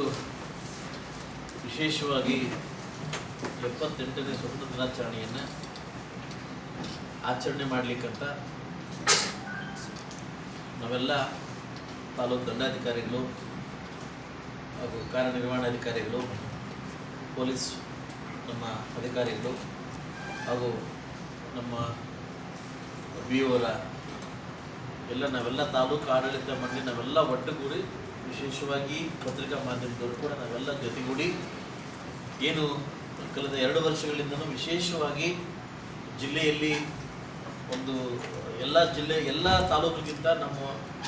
ಇವತ್ತು ವಿಶೇಷವಾಗಿ ಎಪ್ಪತ್ತೆಂಟನೇ ಸ್ವತಂತ್ರ ದಿನಾಚರಣೆಯನ್ನು ಆಚರಣೆ ಮಾಡಲಿಕ್ಕಂತ ನಾವೆಲ್ಲ ತಾಲೂಕು ದಂಡಾಧಿಕಾರಿಗಳು ಹಾಗೂ ಕಾರ್ಯನಿರ್ವಹಣಾಧಿಕಾರಿಗಳು ಪೊಲೀಸ್ ನಮ್ಮ ಅಧಿಕಾರಿಗಳು ಹಾಗೂ ನಮ್ಮ ಬಿ ಎಲ್ಲ ನಾವೆಲ್ಲ ತಾಲೂಕು ಆಡಳಿತ ಮಂಡಳಿ ನಾವೆಲ್ಲ ಒಟ್ಟುಗೂಡಿ ವಿಶೇಷವಾಗಿ ಪತ್ರಿಕಾ ಮಾಧ್ಯಮದವರು ಕೂಡ ನಾವೆಲ್ಲ ಜೊತೆಗೂಡಿ ಏನು ಕಳೆದ ಎರಡು ವರ್ಷಗಳಿಂದಲೂ ವಿಶೇಷವಾಗಿ ಜಿಲ್ಲೆಯಲ್ಲಿ ಒಂದು ಎಲ್ಲ ಜಿಲ್ಲೆ, ಎಲ್ಲ ತಾಲೂಕಿಗಿಂತ ನಮ್ಮ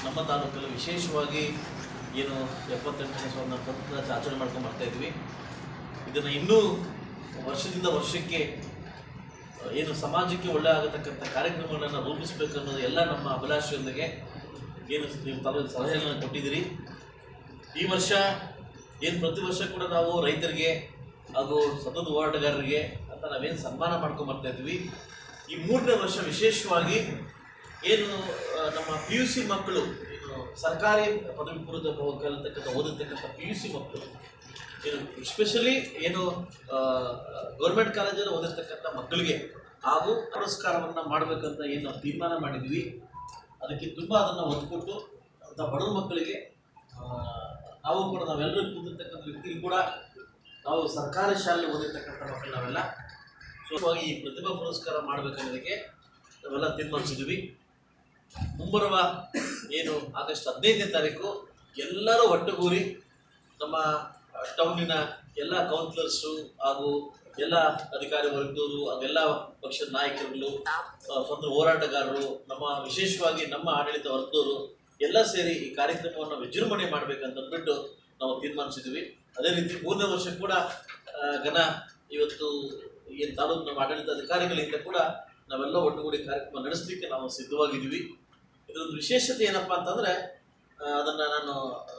ನಮ್ಮ ತಾಲೂಕಲ್ಲಿ ವಿಶೇಷವಾಗಿ ಏನು ಎಪ್ಪತ್ತೆಂಟನೇ ಪತ್ರ ಆಚರಣೆ ಮಾಡ್ಕೊಂಡು ಬರ್ತಾ ಇದ್ವಿ. ಇದನ್ನು ಇನ್ನೂ ವರ್ಷದಿಂದ ವರ್ಷಕ್ಕೆ, ಏನು ಸಮಾಜಕ್ಕೆ ಒಳ್ಳೆ ಆಗತಕ್ಕಂಥ ಕಾರ್ಯಕ್ರಮಗಳನ್ನು ರೂಪಿಸಬೇಕು ಅನ್ನೋದು ಎಲ್ಲ ನಮ್ಮ ಅಭಿಲಾಷೆಯೊಂದಿಗೆ ಏನು ನೀವು ತಾಲೂಕು ಸಲಹೆಗಳನ್ನು ಕೊಟ್ಟಿದ್ದೀರಿ. ಈ ವರ್ಷ ಏನು ಪ್ರತಿ ವರ್ಷ ಕೂಡ ನಾವು ರೈತರಿಗೆ ಹಾಗೂ ಸತತ ಹೋರಾಟಗಾರರಿಗೆ ಅಂತ ನಾವೇನು ಸನ್ಮಾನ ಮಾಡ್ಕೊಂಡು ಬರ್ತಾ ಇದ್ವಿ ಈ ಮೂರನೇ ವರ್ಷ ವಿಶೇಷವಾಗಿ ಏನು ನಮ್ಮ ಪಿ ಯು ಸಿ ಮಕ್ಕಳು ಸರ್ಕಾರಿ ಪದವಿ ಪೂರ್ವದ ಕಲಿತಕ್ಕಂಥ ಓದಿರ್ತಕ್ಕಂಥ ಪಿ ಯು ಸಿ ಮಕ್ಕಳು, ಏನು ಎಸ್ಪೆಷಲಿ ಏನು ಗೌರ್ಮೆಂಟ್ ಕಾಲೇಜಲ್ಲಿ ಓದಿರ್ತಕ್ಕಂಥ ಮಕ್ಕಳಿಗೆ ಹಾಗೂ ಪುರಸ್ಕಾರವನ್ನು ಮಾಡಬೇಕಂತ ಏನು ನಾವು ತೀರ್ಮಾನ ಮಾಡಿದ್ವಿ. ಅದಕ್ಕೆ ತುಂಬ ಅದನ್ನು ಒತ್ತು ಅಂತ ಅಂಥ ಬಡವ ಮಕ್ಕಳಿಗೆ ನಾವು ಕೂಡ ನಾವೆಲ್ಲರೂ ಕೂತಿರ್ತಕ್ಕಂಥ ವ್ಯಕ್ತಿಗೂ ಕೂಡ ನಾವು ಸರ್ಕಾರಿ ಶಾಲೆ ಓದಿರ್ತಕ್ಕಂಥ ಮಕ್ಕಳು ನಾವೆಲ್ಲ. ಸೊ ಈ ಪ್ರತಿಭಾ ಪುರಸ್ಕಾರ ಮಾಡಬೇಕನ್ನೋದಕ್ಕೆ ನಾವೆಲ್ಲ ತೀರ್ಮಾನಿಸಿದ್ವಿ ಮುಂಬರುವ ಏನು ಆಗಸ್ಟ್ ಹದಿನೈದನೇ ತಾರೀಕು ಎಲ್ಲರೂ ಒಟ್ಟುಗೂರಿ ನಮ್ಮ ಟೌನಿನ ಎಲ್ಲ ಕೌನ್ಸಿಲರ್ಸು ಹಾಗೂ ಎಲ್ಲ ಅಧಿಕಾರಿ ವರ್ಗದವರು ಅದೆಲ್ಲ ಪಕ್ಷದ ನಾಯಕರುಗಳು ಸ್ವಂತ ಸ್ವತಂತ್ರ ಹೋರಾಟಗಾರರು, ನಮ್ಮ ವಿಶೇಷವಾಗಿ ನಮ್ಮ ಆಡಳಿತ ವರ್ಗದವರು ಎಲ್ಲ ಸೇರಿ ಈ ಕಾರ್ಯಕ್ರಮವನ್ನು ವಿಜೃಂಭಣೆ ಮಾಡಬೇಕಂತಂದ್ಬಿಟ್ಟು ನಾವು ತೀರ್ಮಾನಿಸಿದ್ವಿ. ಅದೇ ರೀತಿ ಮೂರನೇ ವರ್ಷ ಕೂಡ ಘನ ಇವತ್ತು ಏನು ತಾಲೂಕಿನ ಆಡಳಿತ ಅಧಿಕಾರಿಗಳಿಂದ ಕೂಡ ನಾವೆಲ್ಲ ಒಟ್ಟುಗೂಡಿ ಕಾರ್ಯಕ್ರಮ ನಡೆಸಲಿಕ್ಕೆ ನಾವು ಸಿದ್ಧವಾಗಿದ್ದೀವಿ. ಇದೊಂದು ವಿಶೇಷತೆ ಏನಪ್ಪ ಅಂತಂದರೆ ಅದನ್ನು ನಾನು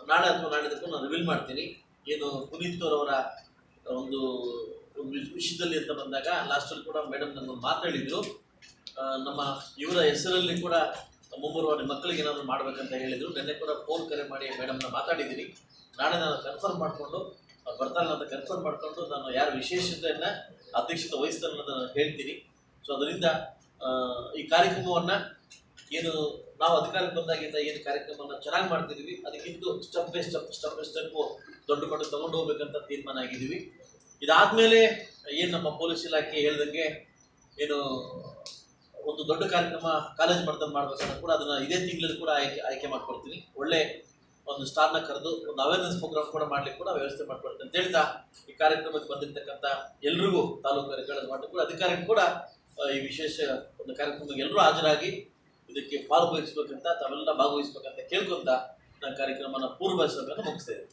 ನಾಳೆ ಅಥವಾ ನಾಡಿದ್ದಕ್ಕೂ ನಾನು ರಿವೀಲ್ ಮಾಡ್ತೀನಿ. ಏನು ಪುನೀತ್ ಅವರವರ ಒಂದು ಒಂದು ವಿಷ- ವಿಷಯದಲ್ಲಿ ಅಂತ ಬಂದಾಗ ಲಾಸ್ಟಲ್ಲಿ ಕೂಡ ಮೇಡಮ್ ನಮ್ಮ ಮಾತಾಡಿದ್ರು. ನಮ್ಮ ಇವರ ಹೆಸರಲ್ಲಿ ಕೂಡ ಮುಂಬರುವ ನಿಮ್ಮ ಮಕ್ಕಳಿಗೆ ಏನಾದರೂ ಮಾಡಬೇಕಂತ ಹೇಳಿದರು, ನಿನ್ನೆ ಕೂಡ ಫೋನ್ ಕರೆ ಮಾಡಿ ಮೇಡಮ್ನ ಮಾತಾಡಿದ್ದೀನಿ. ನಾಳೆ ನಾನು ಕನ್ಫರ್ಮ್ ಮಾಡಿಕೊಂಡು ಬರ್ತಾರೆ ಅಂತ ಕನ್ಫರ್ಮ್ ಮಾಡಿಕೊಂಡು ನಾನು ಯಾರ ವಿಶೇಷತೆಯನ್ನು, ಅಧ್ಯಕ್ಷತೆ ವಹಿಸ್ತಾರೆ ಅನ್ನೋದನ್ನು ನಾನು ಹೇಳ್ತೀನಿ. ಸೊ ಅದರಿಂದ ಈ ಕಾರ್ಯಕ್ರಮವನ್ನು ಏನು ನಾವು ಅಧಿಕಾರಕ್ಕೆ ಬಂದಾಗಿಂದ ಏನು ಕಾರ್ಯಕ್ರಮವನ್ನು ಚೆನ್ನಾಗಿ ಮಾಡ್ತಿದ್ದೀವಿ ಅದಕ್ಕಿಂತ step by step step by step ದೊಡ್ಡ ಮಟ್ಟ ತಗೊಂಡು ಹೋಗ್ಬೇಕಂತ ತೀರ್ಮಾನ ಆಗಿದ್ದೀವಿ ಇದಾದಮೇಲೆ, ಏನು ನಮ್ಮ ಪೊಲೀಸ್ ಇಲಾಖೆ ಹೇಳ್ದಂಗೆ, ಏನು ಒಂದು ದೊಡ್ಡ ಕಾರ್ಯಕ್ರಮ ಕಾಲೇಜ್ ಮಟ್ಟದಲ್ಲಿ ಮಾಡಬೇಕಂದ್ರೆ ಕೂಡ ಅದನ್ನು ಇದೇ ತಿಂಗಳಲ್ಲಿ ಕೂಡ ಆಯ್ಕೆ ಆಯ್ಕೆ ಮಾಡ್ಕೊಡ್ತೀನಿ. ಒಳ್ಳೆ ಒಂದು ಸ್ಟಾರ್ನ ಕರೆದು ಒಂದು ಅವೇರ್ನೆಸ್ ಪ್ರೋಗ್ರಾಮ್ ಕೂಡ ಮಾಡ್ಲಿಕ್ಕೆ ಕೂಡ ವ್ಯವಸ್ಥೆ ಮಾಡ್ಕೊಡ್ತೀನಿ ಅಂತ ಹೇಳ್ತಾ ಈ ಕಾರ್ಯಕ್ರಮಕ್ಕೆ ಬಂದಿರತಕ್ಕಂಥ ಎಲ್ರಿಗೂ ತಾಲೂಕು ಅಧಿಕಾರಿಗಳ ಮಾಡಿ ಕೂಡ ಅಧಿಕಾರಿಗಳು ಕೂಡ ಈ ವಿಶೇಷ ಒಂದು ಕಾರ್ಯಕ್ರಮಕ್ಕೆ ಎಲ್ಲರೂ ಹಾಜರಾಗಿ ಇದಕ್ಕೆ ಪಾಲ್ಗೊಳಿಸ್ಬೇಕಂತ ತಾವೆಲ್ಲ ಭಾಗವಹಿಸ್ಬೇಕಂತ ಕೇಳ್ಕೊಂತ ನನ್ನ ಕಾರ್ಯಕ್ರಮನ ಪೂರ್ವಭಾವಿಸಬೇಕಂತ ಮುಗಿಸ್ತೇನೆ